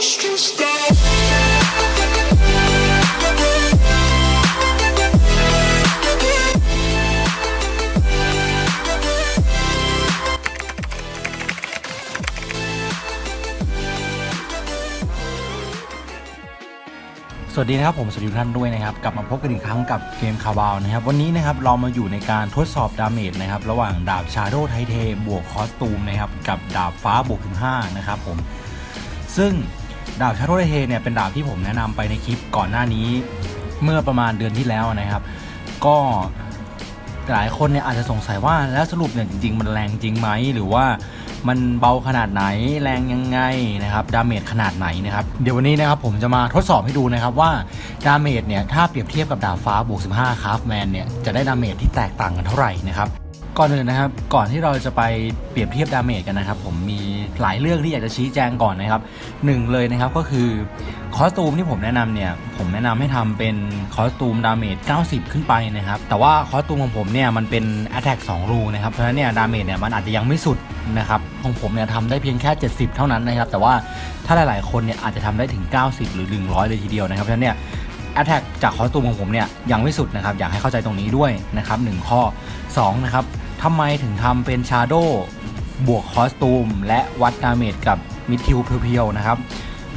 สวัสดีนะครับผมสวัสดีทุกท่านด้วยนะครับกลับมาพบกันอีกครั้งกับเกมคาบาวนะครับวันนี้นะครับเรามาอยู่ในการทดสอบดาเมจนะครับระหว่างดาบชาโดไทเทบวกคอสตูมนะครับกับดาบฟ้าบวกถึง5นะครับผมซึ่ง ดาบชาโดไทเทเนี่ยเป็นดาบที่ผมแนะนำไปในคลิปก่อนหน้านี้เมื่อประมาณเดือนที่แล้วนะครับ ก็หลายคนเนี่ยอาจจะสงสัยว่าแล้วสรุปเนี่ยจริง ๆ มันแรงจริงไหมหรือว่ามันเบาขนาดไหนแรงยังไงนะครับดาเมจขนาดไหนนะครับเดี๋ยววันนี้นะครับผมจะมาทดสอบให้ดูนะครับว่าดาเมจเนี่ยถ้าเปรียบเทียบกับดาบฟ้าบวก15คราฟแมนเนี่ยจะได้ดาเมจที่แตกต่างกันเท่าไหร่นะครับก่อนอื่นนะครับก่อนที่เราจะไปเปรียบเทียบดาเมจกันนะครับผมมี หลายเรื่องที่อยากจะชี้แจงก่อนนะครับหนึ่งเลยนะครับก็คือคอสตูมที่ผมแนะนำเนี่ยผมแนะนำให้ทำเป็นคอสตูมดาเมจ 90 ขึ้นไปนะครับแต่ว่าคอสตูมของผมเนี่ยมันเป็น Attack 2รูนะครับเพราะฉะนั้นเนี่ยดาเมจเนี่ยมันอาจจะยังไม่สุดนะครับของผมเนี่ยทำได้เพียงแค่ 70 เท่านั้นนะครับแต่ว่าถ้าหลายๆ คนเนี่ยอาจจะทำได้ถึง 90 หรือ 100 เลยทีเดียวนะครับเพราะฉะนั้นเนี่ย Attack จากคอสตูมของผมเนี่ยยังไม่สุดนะครับอยากให้เข้าใจตรงนี้ด้วยนะครับหนึ่งข้อ2นะครับทำไมถึงทำเป็นชาโด บวกคอสตูม และวัดดาเมจกับมิดทิวเพียวๆนะครับ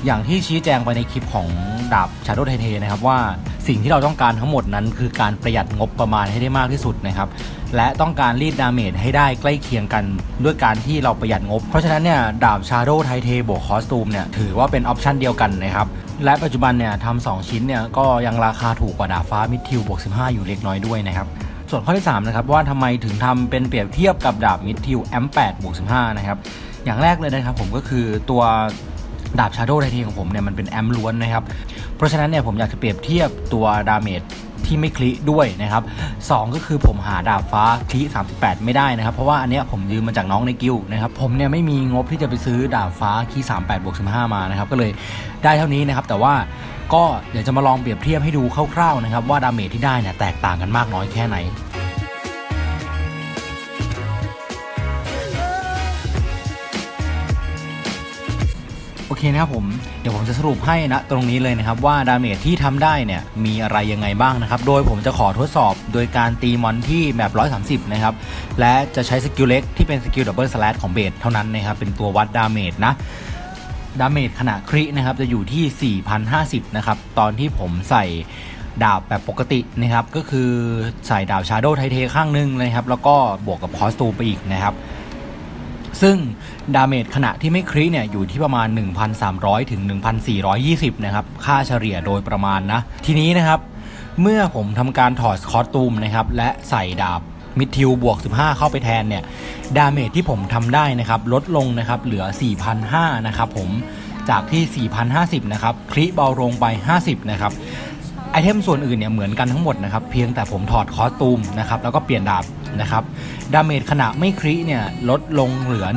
อย่างที่ชี้แจงไปในคลิปของดาบชาโดไทเทนะครับว่าสิ่งที่เราต้องการทั้งหมดนั้นคือการประหยัดงบประมาณให้ได้มากที่สุดนะครับ และต้องการรีดดาเมจให้ได้ใกล้เคียงกันด้วยการที่เราประหยัดงบ เพราะฉะนั้นเนี่ยดาบชาโดไทเทบวกคอสตูมเนี่ยถือว่าเป็นออปชันเดียวกันนะครับ และปัจจุบันเนี่ยทำสองชิ้นเนี่ยก็ยังราคาถูกกว่าดาบฟ้ามิดทิวบวก15 อยู่เล็กน้อยด้วยนะครับ ส่วนข้อที่ 3 นะครับว่าทำไมถึงทำเป็นเปรียบเทียบกับดาบมิดทิวแอม8บวก15นะครับอย่างแรกเลยนะครับผมก็คือตัวดาบชาโดไทเทของผมเนี่ยมันเป็นแอมล้วนนะครับ เพราะฉะนั้นเนี่ยผมอยากจะเปรียบเทียบตัวดาเมจ ที่ไม่คลิด้วยนะครับสองก็คือผมหาดาบฟ้าคลิ38 ไม่ได้นะครับ เพราะว่าอันเนี้ยผมยืมมาจากน้องในกิลนะครับผมเนี่ยไม่มีงบที่จะไปซื้อดาบฟ้าคลิ38บวก15มานะครับก็เลยได้เท่านี้นะครับแต่ว่าก็เดี๋ยวจะมาลองเปรียบเทียบให้ดูคร่าวๆนะครับว่าดาเมจที่ได้เนี่ยแตกต่างกันมากน้อยแค่ไหนโอเคนะครับผม เดี๋ยวผมจะสรุปให้นะตรงนี้เลยนะครับว่าดาเมจที่ทำได้เนี่ยมีอะไรยังไงบ้างนะครับ โดยผมจะขอทดสอบโดยการตีมอนที่แบบ 130 นะครับ และจะใช้สกิลเล็กที่เป็นสกิลดับเบิลสแลชของเบสเท่านั้นนะครับ เป็นตัววัดดาเมจนะดาเมจขณะครินะครับจะอยู่ที่ 4,050 นะครับ ตอนที่ผมใส่ดาบแบบปกตินะครับ ก็คือใส่ดาบชาโดว์ไทเทข้างหนึงเลยครับ แล้วก็บวกกับคอสตูไปอีกนะครับ ซึ่งดาเมจขณะที่ไม่คริเนี่ยอยู่ที่ประมาณ 1,300 ถึง 1,420 นะครับ ค่าเฉลี่ยโดยประมาณนะ ทีนี้นะครับ เมื่อผมทำการถอดคอสตูมนะครับ และใส่ดาบมิดทิวบวก 15 เข้าไปแทนเนี่ย ดาเมจที่ผมทำได้นะครับ ลดลงนะครับ เหลือ 4,500 นะครับผม จากที่ 4,050 นะครับคลิเบาลงไป 50 นะครับ ไอเทมส่วนอื่นเนี่ยเหมือนกันทั้งหมดนะครับเพียงแต่ผมถอดคอสตูมนะครับแล้วก็เปลี่ยนดาบนะครับดาเมจขณะไม่คริเนี่ยลดลงเหลือ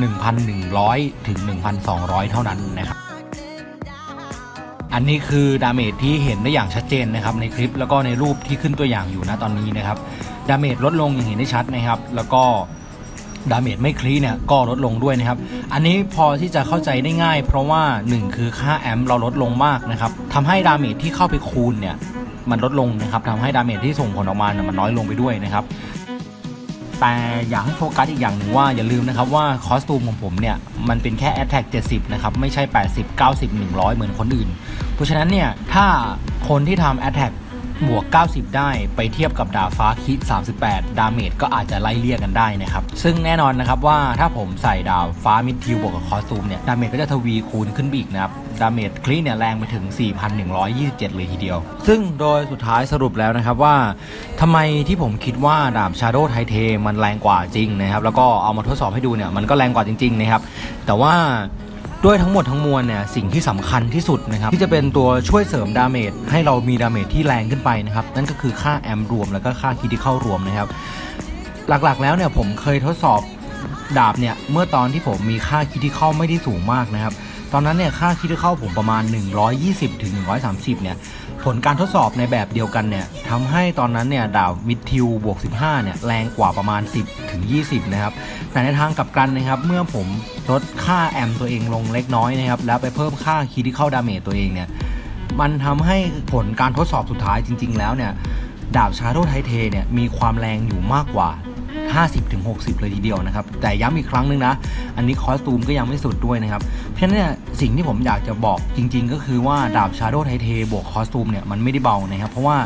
1,100 ถึง 1,200 เท่านั้นนะครับอันนี้คือดาเมจที่เห็นได้อย่างชัดเจนนะครับในคลิปแล้วก็ในรูปที่ขึ้นตัวอย่างอยู่นะตอนนี้นะครับดาเมจลดลงอย่างเห็นได้ชัดนะครับ แล้วก็ดาเมจไม่คลีเนี่ยก็ลดลงด้วยนะครับ อันนี้พอที่จะเข้าใจได้ง่าย เพราะว่า 1 คือค่าแอมป์เราลดลงมากนะครับทำให้ดาเมจที่เข้าไปคูณเนี่ย มันลดลงนะครับทำให้ดาเมจที่ส่งผลออกมาเนี่ยมันน้อยลงไปด้วยนะครับแต่อยากให้โฟกัสอีกอย่างหนึ่งว่าอย่าลืมนะครับว่าคอสตูมของผมเนี่ยมันเป็นแค่แอตแทก70 นะครับ ไม่ใช่ 80 90 100 เหมือนคนอื่น เพราะฉะนั้นเนี่ยถ้าคนที่ทำแอตแทก บวก 90 ได้ไปเทียบกับดาบฟ้าคิ 38 ดาเมจก็อาจจะไล่เลี่ยกันได้นะครับ ซึ่งแน่นอนนะครับว่าถ้าผมใส่ดาฟ้ามิดทิวบวกกับคอสตูมเนี่ย ดาเมจก็จะทวีคูณขึ้นไปอีกนะครับ ดาเมจคลีเนี่ยแรงไปถึง 4,127 เลยทีเดียว ซึ่งโดยสุดท้ายสรุปแล้วนะครับว่าทำไมที่ผมคิดว่าดาบ Shadow ไทเทมันแรงกว่าจริงนะครับ แล้วก็เอามาทดสอบให้ดูเนี่ยมันก็แรงกว่าจริงๆนะครับ แต่ว่า ด้วยทั้งหมดทั้งมวลเนี่ยสิ่งที่สำคัญที่สุดนะครับที่จะเป็นตัวช่วยเสริมดาเมจให้เรามีดาเมจที่แรงขึ้นไปนะครับนั่นก็คือค่าแอมรวมแล้วก็ค่าคิดที่เข้ารวมนะครับหลักๆแล้วเนี่ยผมเคยทดสอบดาบเนี่ยเมื่อตอนที่ผมมีค่าคิดที่เข้าไม่ได้สูงมากนะครับ อนนั้นเนี่ยค่าคิดเข้าผมประมาณ 120ถึง130เนี่ยผลการทดสอบในแบบเดียวกันเนี่ยทำให้ตอนนั้นเนี่ยดาวมิดทิวบวก 15เนี่ยแรงกว่าประมาณ 10ถึง20 นะครับ แต่ในทางกลับกันนะครับ เมื่อผมลดค่าแอมตัวเองลงเล็กน้อยนะครับ แล้วไปเพิ่มค่าคิดเข้าดาเมจตัวเองเนี่ยมันทำให้ผลการทดสอบสุดท้ายจริง ๆ แล้วเนี่ยดาบชาโดไทเทเนี่ยมีความแรงอยู่มากกว่า 50-60 เลยทีเดียวนะครับ แต่ย้ำอีกครั้งนึงนะ อันนี้คอสตูมก็ยังไม่สุดด้วยนะครับ เพราะฉะนั้นเนี่ยสิ่งที่ผมอยากจะบอกจริง ๆ ก็คือว่าดาบชาโดไทเทบวกคอสตูมเนี่ยมันไม่ได้เบานะครับ เพราะว่า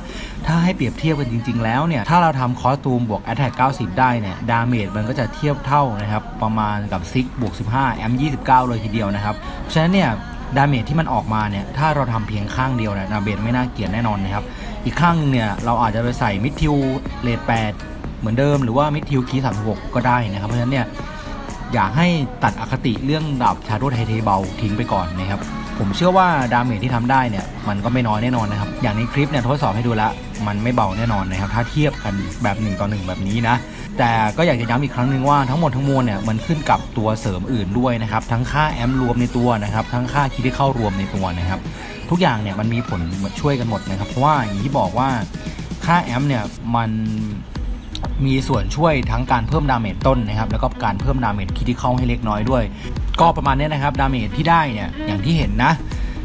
ถ้าให้เปรียบเทียบกันจริง ๆ แล้วเนี่ยถ้าเราทำคอสตูมบวก Attack 90 ได้เนี่ยดาเมจมันก็จะเทียบเท่านะครับประมาณกับซิกบวก15แอม29 เลยทีเดียวนะครับเพราะฉะนั้นเนี่ยดาเมจที่มันออกมาเนี่ยถ้าเราทำเพียงข้างเดียวเนี่ยดาเมจไม่น่าเกลียดแน่นอนนะครับ อีกข้างนึงเนี่ยเราอาจจะไปใส่มิดทิวเลด8 เหมือนเดิมหรือว่ามิดทิวคี36ก็ได้นะครับ เพราะฉะนั้นเนี่ยอยากให้ตัดอคติเรื่องดาบชาโดไทเทเบาทิ้งไปก่อนนะครับ ผมเชื่อว่าดาเมจที่ทำได้เนี่ยมันก็ไม่น้อยแน่นอนนะครับ อย่างในคลิปเนี่ยทดสอบให้ดูแล้วมันไม่เบาแน่นอนนะครับ ถ้าเทียบกันแบบ1ต่อ1แบบนี้นะ แต่ก็อยากจะย้ำอีกครั้งหนึ่งว่าทั้งหมดทั้งมวลเนี่ยมันขึ้นกับตัวเสริมอื่นด้วยนะครับ ทั้งค่าแอมรวมในตัวนะครับ ทั้งค่าคิดที่เข้ารวมในตัวนะครับ ทุกอย่างเนี่ยมันมีผลช่วยกันหมดนะครับ เพราะว่าอย่างที่บอกว่าค่าแอมเนี่ยมัน มีส่วนช่วยทั้งการเพิ่มดาเมจต้นนะครับแล้วก็การเพิ่มดาเมจคิดที่เข้าให้เล็กน้อยด้วย ก็ประมาณนี้นะครับดาเมจที่ได้เนี่ยอย่างที่เห็นนะ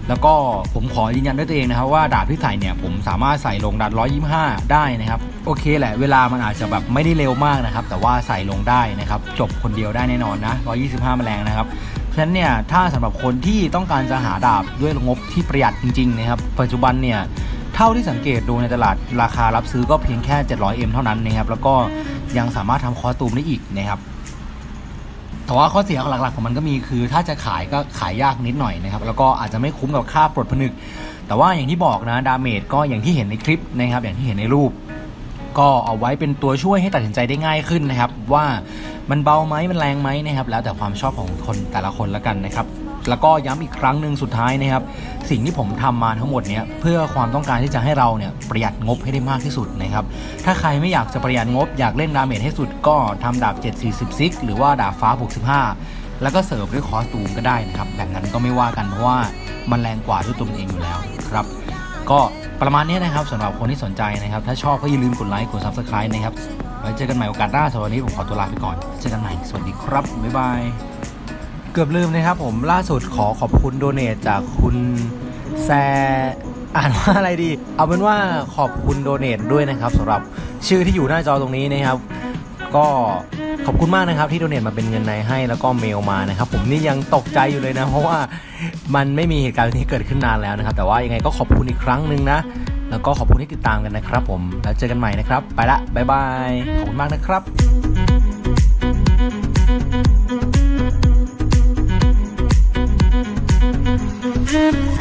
แล้วก็ผมขอยืนยันด้วยตัวเองนะครับว่าดาบที่ใส่เนี่ยผมสามารถใส่ลงดัน125 ได้นะครับ โอเคแหละเวลามันอาจจะแบบไม่ได้เร็วมากนะครับ แต่ว่าใส่ลงได้นะครับ จบคนเดียวได้แน่นอนนะ 125แมลงนะครับเพราะฉะนั้นเนี่ยถ้าสำหรับคนที่ต้องการจะหาดาบด้วยงบที่ประหยัดจริงๆนะครับ ปัจจุบันเนี่ย เท่าที่สังเกตดูในตลาดราคารับซื้อก็เพียงแค่ 700M เท่านั้นนะครับ แล้วก็ยังสามารถทำคอสตูมได้อีกนะครับแต่ว่าข้อเสียหลักๆของมันก็มีคือ ถ้าจะขายก็ขายยากนิดหน่อยนะครับ แล้วก็อาจจะไม่คุ้มกับค่าปลดผนึก แต่ว่าอย่างที่บอกนะดาเมจก็อย่างที่เห็นในคลิปนะครับ อย่างที่เห็นในรูป ก็เอาไว้เป็นตัวช่วยให้ตัดสินใจได้ง่ายขึ้นนะครับ ว่ามันเบาไหมมันแรงไหมนะครับ แล้วแต่ความชอบของคนแต่ละคนละกันนะครับ แล้วก็ย้ำอีกครั้งหนึ่งสุดท้ายนะครับ สิ่งที่ผมทำมาทั้งหมดเนี้ยเพื่อความต้องการที่จะให้เราเนี่ยประหยัดงบให้ได้มากที่สุดนะครับ ถ้าใครไม่อยากจะประหยัดงบอยากเล่นดาเมจให้สุดก็ทำดาบ 740ซิกหรือว่าดาบฟ้าบวก15 แล้วก็เสริมด้วยคอสตูมก็ได้นะครับ แบบนั้นก็ไม่ว่ากันเพราะว่ามันแรงกว่าด้วยตัวมันเองอยู่แล้วครับก็ประมาณนี้นะครับสำหรับคนที่สนใจนะครับ ถ้าชอบก็อย่าลืมกดไลค์กด subscribe นะครับ ไว้เจอกันใหม่โอกาสหน้าสำหรับวันนี้ผมขอตัวลาไปก่อน เจอกันใหม่ สวัสดีครับ บ๊ายบาย เกือบลืมนะครับผมล่าสุดขอขอบคุณโดเนทจากคุณแซอ่านว่าอะไรดี เอาเป็นว่าขอบคุณโดเนทด้วยนะครับสำหรับชื่อที่อยู่หน้าจอตรงนี้นะครับ ก็ขอบคุณมากนะครับที่โดเนทมาเป็นเงินในให้แล้วก็เมลมานะครับ ผมนี่ยังตกใจอยู่เลยนะ เพราะว่ามันไม่มีเหตุการณ์นี้เกิดขึ้นนานแล้วนะครับ แต่ว่ายังไงก็ขอบคุณอีกครั้งหนึ่งนะ แล้วก็ขอบคุณที่ติดตามกันนะครับ ผมแล้วเจอกันใหม่นะครับ ไปละบ๊ายบายขอบคุณมากนะครับ Mm-hmm.